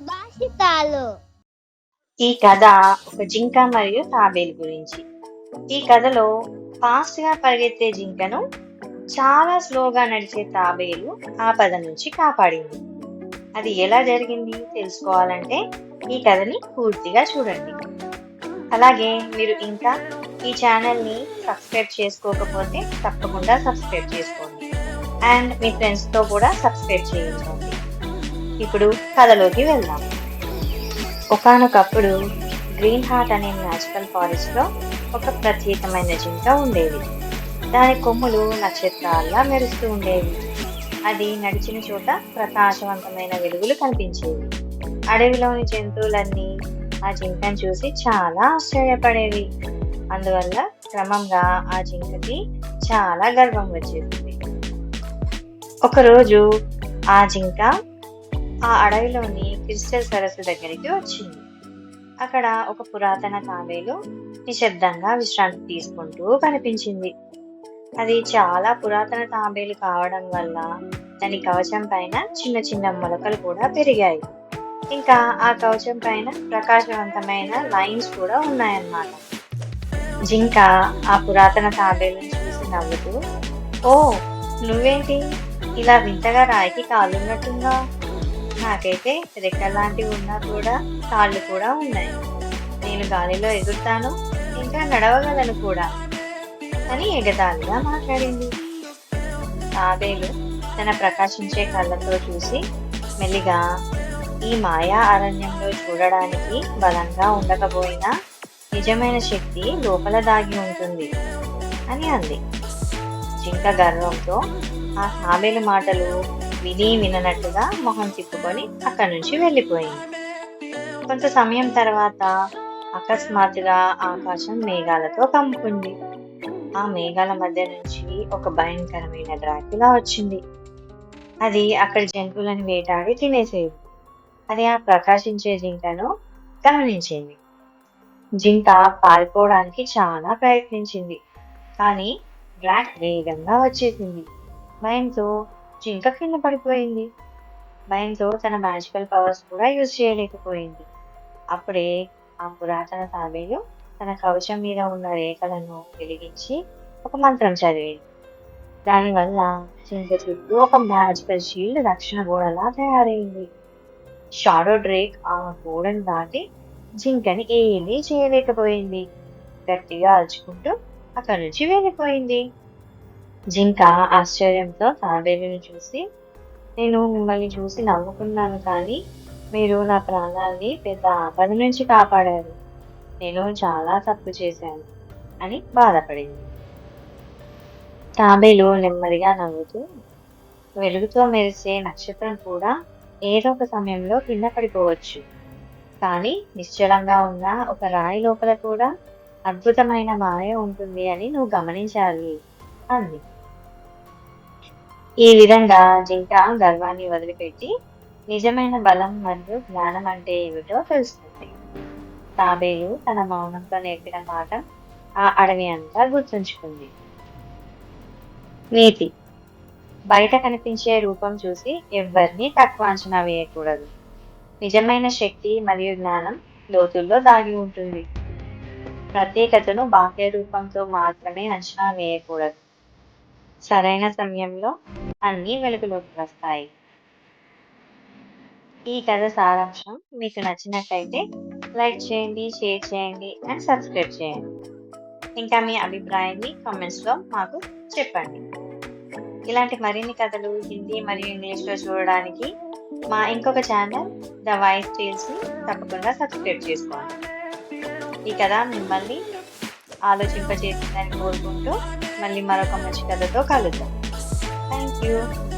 సుభాషితాలు. ఈ కథ ఒక జింక మరియు తాబేలు గురించి. ఈ కథలో ఫాస్ట్గా పరిగెత్తే జింకను చాలా స్లోగా నడిచే తాబేలు ఆపద నుంచి కాపాడింది. అది ఎలా జరిగింది తెలుసుకోవాలంటే ఈ కథని పూర్తిగా చూడండి. అలాగే మీరు ఇంకా ఈ ఛానల్ని సబ్స్క్రైబ్ చేసుకోకపోతే తప్పకుండా సబ్స్క్రైబ్ చేసుకోండి. అండ్ మీ ఫ్రెండ్స్తో కూడా సబ్స్క్రైబ్ చేయించండి. ఇప్పుడు కథలోకి వెళ్దాం. ఒకానొకప్పుడు గ్రీన్ హార్ట్ అనే న్యాచురల్ ఫారెస్ట్లో ఒక ప్రత్యేకమైన జింక ఉండేది. దాని కొమ్ములు నక్షత్రాల్లా మెరుస్తూ ఉండేవి. అది నడిచిన చోట ప్రకాశవంతమైన వెలుగులు కనిపించేవి. అడవిలోని జంతువులన్నీ ఆ జింకను చూసి చాలా ఆశ్చర్యపడేవి. అందువల్ల క్రమంగా ఆ జింకకి చాలా గర్వం వచ్చేసింది. ఒకరోజు ఆ జింక ఆ అడవిలోని క్రిస్టల్ సరస్సు దగ్గరికి వచ్చింది. అక్కడ ఒక పురాతన తాబేలు నిశ్శబ్దంగా విశ్రాంతి తీసుకుంటూ కనిపించింది. అది చాలా పురాతన తాబేలు కావడం వల్ల దాని కవచం పైన చిన్న చిన్న మొలకలు కూడా పెరిగాయి. ఇంకా ఆ కవచం పైన ప్రకాశవంతమైన లైన్స్ కూడా ఉన్నాయన్నమాట. జింక ఆ పురాతన తాబేలు చూసి నవ్వుతూ ఓ నువ్వేంటి? ఇలా వింతగా రాయికి కాలున్నట్టుందా నాకైతే రెక్కలాంటివి ఉన్నా కూడా కాళ్ళు కూడా ఉన్నాయి. నేను గాలిలో ఎగురుతాను ఇంకా నడవగలను కూడా అని ఎగతాళిగా మాట్లాడింది. తాబేలు తన ప్రకాశించే కళ్ళతో చూసి మెల్లిగా ఈ మాయా అరణ్యంలో చూడడానికి బలంగా ఉండకపోయినా నిజమైన శక్తి లోపల దాగి ఉంటుంది అని అంది. జింక గర్వంతో ఆ తాబేలు మాటలు విని విననట్టుగా మొహం తిప్పుకొని అక్కడి నుంచి వెళ్ళిపోయింది. కొంత సమయం తర్వాత అకస్మాత్తుగా ఆకాశం మేఘాలతో కమ్ముకుంది. ఆ మేఘాల మధ్య నుంచి ఒక భయంకరమైన డ్రాకులా వచ్చింది. అది అక్కడ జంతువులను వేటాడి తినేసేది. అది ఆ ప్రకాశించే జింకను గమనించింది. జింక పారిపోవడానికి చాలా ప్రయత్నించింది. కానీ డ్రాక్ వేగంగా వచ్చేసింది. భయంతో జింక కింద పడిపోయింది. భయంతో తన మ్యాజికల్ పవర్స్ కూడా యూజ్ చేయలేకపోయింది. అప్పుడే ఆ పురాతన తాబేలు తన కవచం మీద ఉన్న రేఖలను వెలిగించి ఒక మంత్రం చదివింది. దానివల్ల జింక చుట్టూ ఒక మ్యాజికల్ షీల్డ్ రక్షణ గోడలా తయారైంది. షాడో డ్రేక్ ఆ గోడను దాటి జింకని ఏమీ చేయలేకపోయింది. గట్టిగా అరుచుకుంటూ అక్కడి నుంచి వెళ్ళిపోయింది. జింక ఆశ్చర్యంతో తాబేలుని చూసి నేను మిమ్మల్ని చూసి నవ్వుకున్నాను కానీ మీరు నా ప్రాణాన్ని పెద్ద ఆపద నుంచి కాపాడారు. నేను చాలా తప్పు చేశాను అని బాధపడింది. తాబేలు నెమ్మదిగా నవ్వుతూ వెలుగుతో మెరిసే నక్షత్రం కూడా ఏదో ఒక సమయంలో కింద పడిపోవచ్చు. కానీ నిశ్చలంగా ఉన్న ఒక రాయి లోపల కూడా అద్భుతమైన మాయ ఉంటుంది అని నువ్వు గమనించాలి. అంది. ఈ విధంగా జింక గర్వాన్ని వదిలిపెట్టి నిజమైన బలం మరియు జ్ఞానం అంటే ఏమిటో తెలుస్తుంది. తాబేలు తన మౌనంతో నేర్పిన మాట ఆ అడవి అంతా గుర్తుంచుకుంది. నీతి. బయట కనిపించే రూపం చూసి ఎవ్వరిని తక్కువ అంచనా వేయకూడదు. నిజమైన శక్తి మరియు జ్ఞానం లోతుల్లో దాగి ఉంటుంది. ప్రత్యేకతను బాహ్య రూపంతో మాత్రమే అంచనా వేయకూడదు. సరైన సమయంలో అన్నీ వెలుగులోకి వస్తాయి. ఈ కథ సారాంశం. మీకు నచ్చినట్లయితే లైక్ చేయండి షేర్ చేయండి అండ్ సబ్స్క్రైబ్ చేయండి. ఇంకా మీ అభిప్రాయాన్ని కామెంట్స్లో మాకు చెప్పండి. ఇలాంటి మరిన్ని కథలు హిందీ మరియు ఇంగ్లీష్లో చూడడానికి మా ఇంకొక ఛానల్ ద వాయిస్ టేల్స్ని తప్పకుండా సబ్స్క్రైబ్ చేసుకోండి. ఈ కథ మిమ్మల్ని ఆలోచింపజేసిందని కోరుకుంటూ మళ్ళీ మరొక మంచి కథతో కలుద్దాం. Thank you